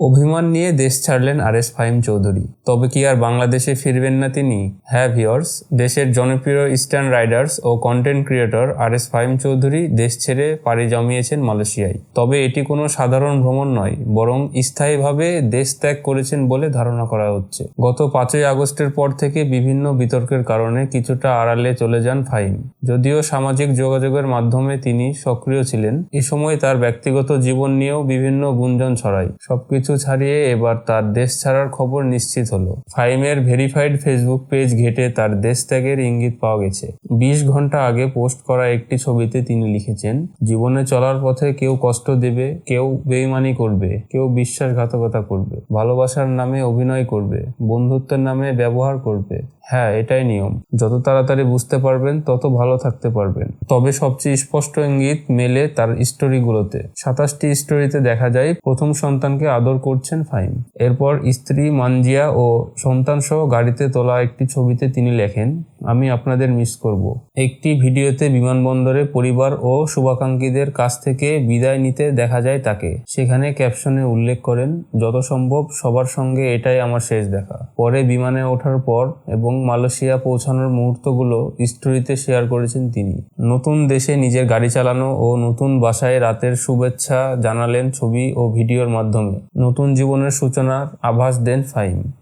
অভিমান নিয়ে দেশ ছাড়লেন আর এস ফাহিম চৌধুরী। তবে কি আর বাংলাদেশে ফিরবেন না তিনি? হ্যাঁ ভিওর্স দেশের জনপ্রিয় ইস্টার্ন রাইডার্স ও content creator R S Fahim Chowdhury দেশ ছেড়ে পাড়ি জমিয়েছেন মালয়েশিয়ায়। তবে এটি কোনো সাধারণ ভ্রমণ নয়, বরং স্থায়ীভাবে দেশ ত্যাগ করেছেন বলে ধারণা করা হচ্ছে। গত পাঁচই আগস্টের পর থেকে বিভিন্ন বিতর্কের কারণে কিছুটা আড়ালে চলে যান ফাহিম। যদিও সামাজিক যোগাযোগের মাধ্যমে তিনি সক্রিয় ছিলেন, এ সময় তার ব্যক্তিগত জীবন নিয়েও বিভিন্ন গুঞ্জন ছড়ায়। সবকিছু ছাড়িয়ে এবার তার দেশ ছাড়ার খবর নিশ্চিত হলো। ফাইমের ভেরিফাইড ফেসবুক পেজ ঘেটে তার দেশ ত্যাগের ইঙ্গিত পাওয়া গেছে। বিশ ঘণ্টা আগে পোস্ট করা একটি ছবিতে তিনি লিখেছেন, জীবনে চলার পথে কেউ কষ্ট দেবে, কেউ বেইমানি করবে, কেউ বিশ্বাসঘাতকতা করবে, ভালোবাসার নামে অভিনয় করবে, বন্ধুত্বের নামে ব্যবহার করবে হ্যাঁ এটাই নিয়ম। যত তাড়াতাড়ি বুঝতে পারবেন, তত ভালো থাকতে পারবেন। তবে সবচেয়ে স্পষ্ট ইঙ্গিত মেলে তার স্টোরিগুলোতে সাতাশটি স্টোরিতে দেখা যায়, প্রথম সন্তানকে আদর করছেন ফাইম এরপর স্ত্রী মানজিয়া ও সন্তান সহ গাড়িতে তোলা একটি ছবিতে তিনি লেখেন, আমি আপনাদের মিস করব। একটি ভিডিওতে বিমানবন্দরে পরিবার ও শুভাকাঙ্ক্ষীদের কাছ থেকে বিদায় নিতে দেখা যায় তাকে। সেখানে ক্যাপশনে উল্লেখ করেন, যত সম্ভব সবার সঙ্গে এটাই আমার শেষ দেখা। পরে বিমানে ওঠার পর এবং মালয়েশিয়া পৌঁছানোর মুহূর্তগুলো স্টোরিতে শেয়ার করেছেন তিনি। নতুন দেশে নিজের গাড়ি চালানো ও নতুন বাসায় রাতের শুভেচ্ছা জানালেন ছবি ও ভিডিওর মাধ্যমে। নতুন জীবনের সূচনার আভাস দেন ফাইম